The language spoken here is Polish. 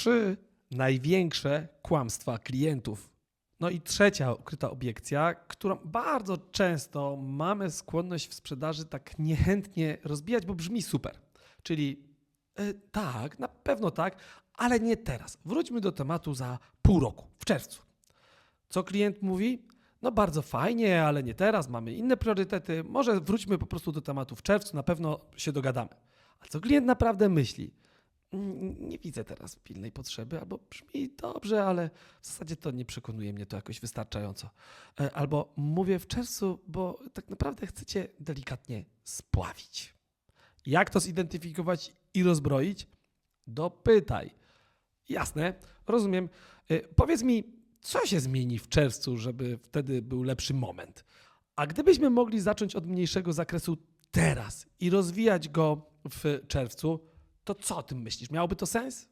Trzy największe kłamstwa klientów. No i trzecia ukryta obiekcja, którą bardzo często mamy skłonność w sprzedaży tak niechętnie rozbijać, bo brzmi super. Czyli e, tak, na pewno tak, ale nie teraz. Wróćmy do tematu za pół roku, w czerwcu. Co klient mówi? No bardzo fajnie, ale nie teraz, mamy inne priorytety. Może wróćmy po prostu do tematu w czerwcu, na pewno się dogadamy. A co klient naprawdę myśli? "Mm, Nie widzę teraz pilnej potrzeby, albo brzmi dobrze, ale w zasadzie to nie przekonuje mnie to jakoś wystarczająco. E, Albo mówię w czerwcu, bo tak naprawdę chcecie delikatnie spławić. Jak to zidentyfikować i rozbroić? Dopytaj. Jasne, rozumiem. Y, Powiedz mi, co się zmieni w czerwcu, żeby wtedy był lepszy moment? A gdybyśmy mogli zacząć od mniejszego zakresu teraz i rozwijać go w czerwcu, to co o tym myślisz? Miałoby to sens?